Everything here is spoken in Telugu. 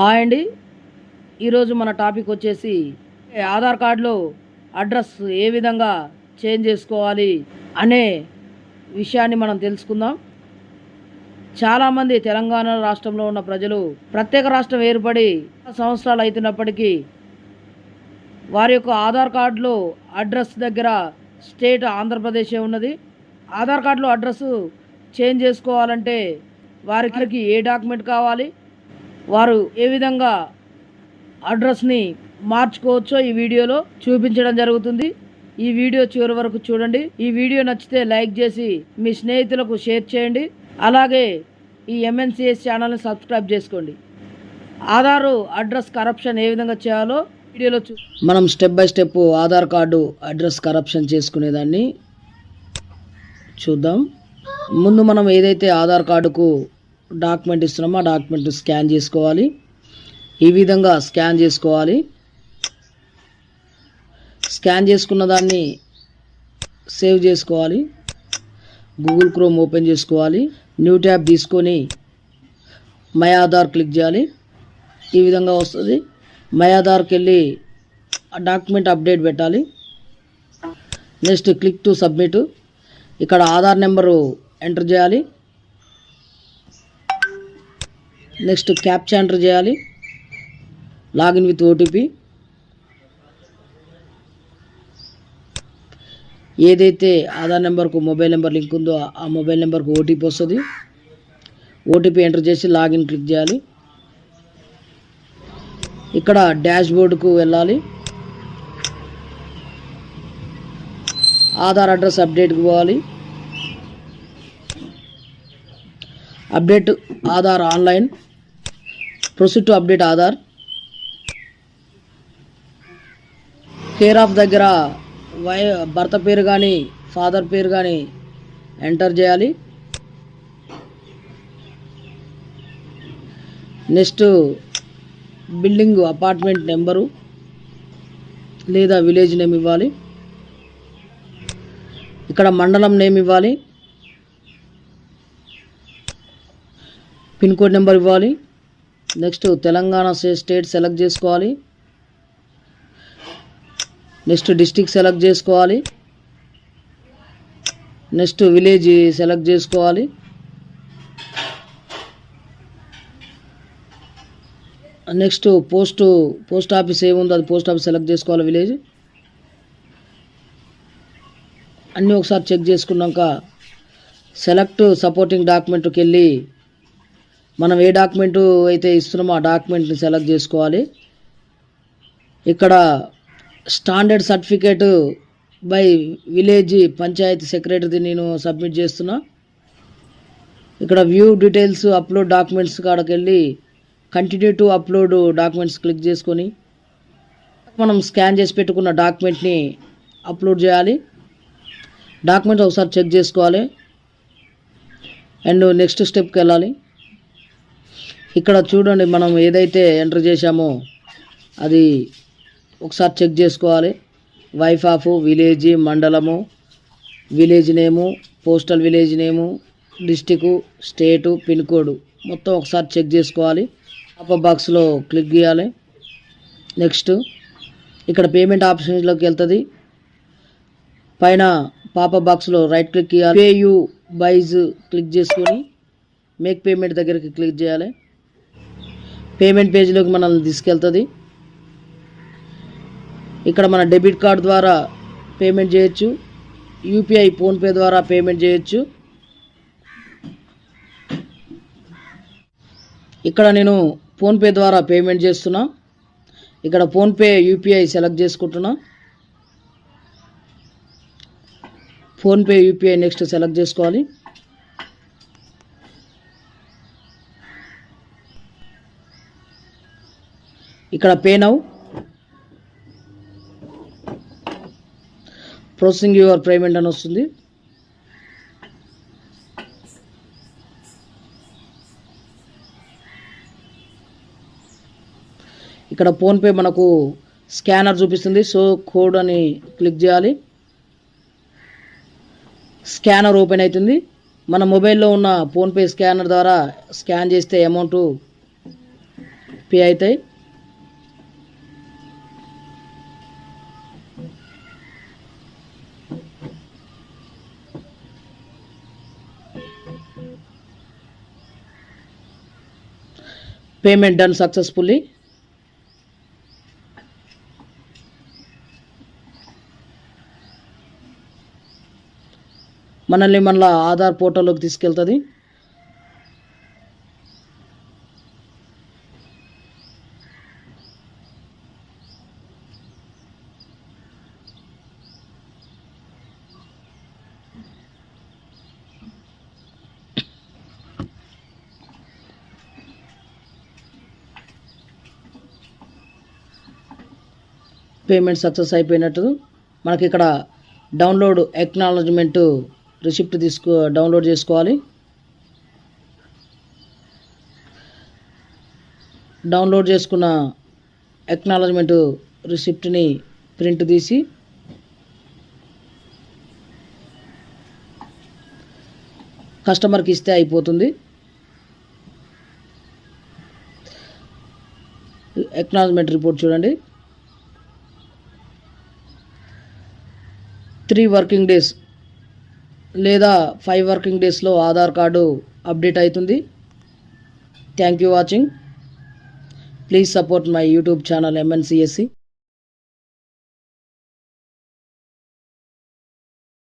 హాయ్ అండి. ఈరోజు మన టాపిక్ వచ్చేసి ఆధార్ కార్డులో అడ్రస్ ఏ విధంగా చేంజ్ చేసుకోవాలి అనే విషయాన్ని మనం తెలుసుకుందాం. చాలామంది తెలంగాణ రాష్ట్రంలో ఉన్న ప్రజలు ప్రత్యేక రాష్ట్రం ఏర్పడి సంవత్సరాలు అవుతున్నప్పటికీ వారి యొక్క ఆధార్ కార్డులో అడ్రస్ దగ్గర స్టేట్ ఆంధ్రప్రదేశే ఉన్నది. ఆధార్ కార్డులో అడ్రస్ చేంజ్ చేసుకోవాలంటే వారికి ఏ డాక్యుమెంట్ కావాలి? వారు ఏ విధంగా అడ్రస్ని మార్చుకోవచ్చో ఈ వీడియోలో చూపించడం జరుగుతుంది. ఈ వీడియో చివరి వరకు చూడండి. ఈ వీడియో నచ్చితే లైక్ చేసి మీ స్నేహితులకు షేర్ చేయండి. అలాగే ఈ ఎంఎన్సిఎస్ ఛానల్ని సబ్స్క్రైబ్ చేసుకోండి. ఆధారు అడ్రస్ కరప్షన్ ఏ విధంగా చేయాలో వీడియోలో చూ మనం step by step Aadhaar card address correction చేసుకునేదాన్ని చూద్దాం. ముందు మనం ఏదైతే ఆధార్ కార్డుకు డాక్యుమెంట్ ఇస్తున్నాము. ఆ డాక్యుమెంట్ స్కాన్ చేసుకోవాలి. ఈ విధంగా స్కాన్ చేసుకోవాలి. స్కాన్ చేసుకున్న దాన్ని సేవ్ చేసుకోవాలి. గూగుల్ క్రోమ్ ఓపెన్ చేసుకోవాలి. న్యూ ట్యాబ్ తీసుకొని మై ఆధార్ క్లిక్ చేయాలి. ఈ విధంగా వస్తుంది. మై ఆధార్కి వెళ్ళి ఆ డాక్యుమెంట్ అప్డేట్ పెట్టాలి. Next click to submit. ఇక్కడ ఆధార్ నెంబరు ఎంటర్ చేయాలి. నెక్స్ట్ క్యాప్చా ఎంటర్ చేయాలి. లాగిన్ విత్ ఓటీపీ ఏదైతే ఆధార్ నెంబర్కు మొబైల్ నెంబర్ లింక్ ఉందో ఆ మొబైల్ నెంబర్కు ఓటీపీ వస్తుంది. ఓటీపీ ఎంటర్ చేసి లాగిన్ క్లిక్ చేయాలి. ఇక్కడ డాష్ బోర్డుకు వెళ్ళాలి. ఆధార్ అడ్రస్ అప్డేట్కి పోవాలి. Update Aadhaar online. Proceed to update Aadhaar. Care of దగ్గర వై భర్త పేరు కానీ ఫాదర్ పేరు కానీ ఎంటర్ చేయాలి. నెక్స్ట్ బిల్డింగ్ అపార్ట్మెంట్ నెంబరు లేదా విలేజ్ నేమ్ ఇవ్వాలి. ఇక్కడ మండలం నేమ్ ఇవ్వాలి. పిన్ కోడ్ నెంబర్ ఇవ్వాలి. నెక్స్ట్ తెలంగాణ స్టే- స్టేట్ సెలెక్ట్ చేసుకోవాలి. నెక్స్ట్ డిస్టిక్ సెలెక్ట్ చేసుకోవాలి. నెక్స్ట్ విలేజ్ సెలెక్ట్ చేసుకోవాలి. నెక్స్ట్ పోస్ట్ పోస్ట్ ఆఫీస్ ఏముందో అది పోస్ట్ ఆఫీస్ సెలెక్ట్ చేసుకోవాలి విలేజ్. అన్నీ ఒకసారి చెక్ చేసుకున్నాక సెలెక్ట్ సపోర్టింగ్ డాక్యుమెంట్కి వెళ్ళి మనం ఏ డాక్యుమెంట్ అయితే ఇస్తున్నామో ఆ డాక్యుమెంట్ని సెలెక్ట్ చేసుకోవాలి. ఇక్కడ standard certificate by village panchayat సెక్రటరీది నేను సబ్మిట్ చేస్తున్నా. ఇక్కడ వ్యూ డీటెయిల్స్ అప్లోడ్ డాక్యుమెంట్స్ కాడకి వెళ్ళి continue to upload documents click చేసుకొని మనం స్కాన్ చేసి పెట్టుకున్న డాక్యుమెంట్ని అప్లోడ్ చేయాలి. డాక్యుమెంట్ ఒకసారి చెక్ చేసుకోవాలి. అండ్ నెక్స్ట్ స్టెప్కి వెళ్ళాలి. ఇక్కడ చూడండి మనం ఏదైతే ఎంటర్ చేశామో అది ఒకసారి చెక్ చేసుకోవాలి. వైఫ్ ఆఫ్ విలేజ్ మండలము village name postal village name district state pin code మొత్తం ఒకసారి చెక్ చేసుకోవాలి. పాప బాక్స్లో క్లిక్ చేయాలి. నెక్స్ట్ ఇక్కడ పేమెంట్ ఆప్షన్స్లోకి వెళ్తుంది. పైన పాప బాక్స్లో రైట్ క్లిక్ చేయాలి. పే యూ బైజ్ క్లిక్ చేసుకొని మేక్ పేమెంట్ దగ్గరికి క్లిక్ చేయాలి. పేమెంట్ పేజ్లోకి మనల్ని తీసుకెళ్తుంది. ఇక్కడ మన డెబిట్ కార్డ్ ద్వారా పేమెంట్ చేయొచ్చు. యూపీఐ ఫోన్పే ద్వారా పేమెంట్ చేయొచ్చు. ఇక్కడ నేను ఫోన్పే ద్వారా పేమెంట్ చేస్తున్నా. ఇక్కడ ఫోన్పే యూపీఐ సెలెక్ట్ చేసుకుంటున్నా. ఫోన్పే యూపీఐ నెక్స్ట్ సెలెక్ట్ చేసుకోవాలి. ఇక్కడ pay now processing your payment అని వస్తుంది. ఇక్కడ ఫోన్పే మనకు స్కానర్ చూపిస్తుంది. సో కోడ్ అని క్లిక్ చేయాలి. స్కానర్ ఓపెన్ అవుతుంది. మన మొబైల్లో ఉన్న ఫోన్పే స్కానర్ ద్వారా స్కాన్ చేస్తే అమౌంట్ పే అవుతాయి. Payment done successfully? మనల్ని మళ్ళీ ఆధార్ పోర్టల్లోకి తీసుకెళ్తుంది. పేమెంట్ సక్సెస్ అయిపోయినట్టు మనకి ఇక్కడ డౌన్లోడ్ ఎక్నాలజ్మెంట్ రిసిప్ట్ తీసుకో డౌన్లోడ్ చేసుకోవాలి. డౌన్లోడ్ చేసుకున్న ఎక్నాలజ్మెంట్ రిసిప్ట్ని ప్రింట్ తీసి కస్టమర్కి ఇస్తే అయిపోతుంది. ఎక్నాలజ్మెంట్ రిపోర్ట్ చూడండి. త్రీ వర్కింగ్ డేస్ లేదా ఫైవ్ వర్కింగ్ డేస్లో ఆధార్ కార్డు అప్డేట్ అవుతుంది. Thank you watching please support my YouTube channel MNCSC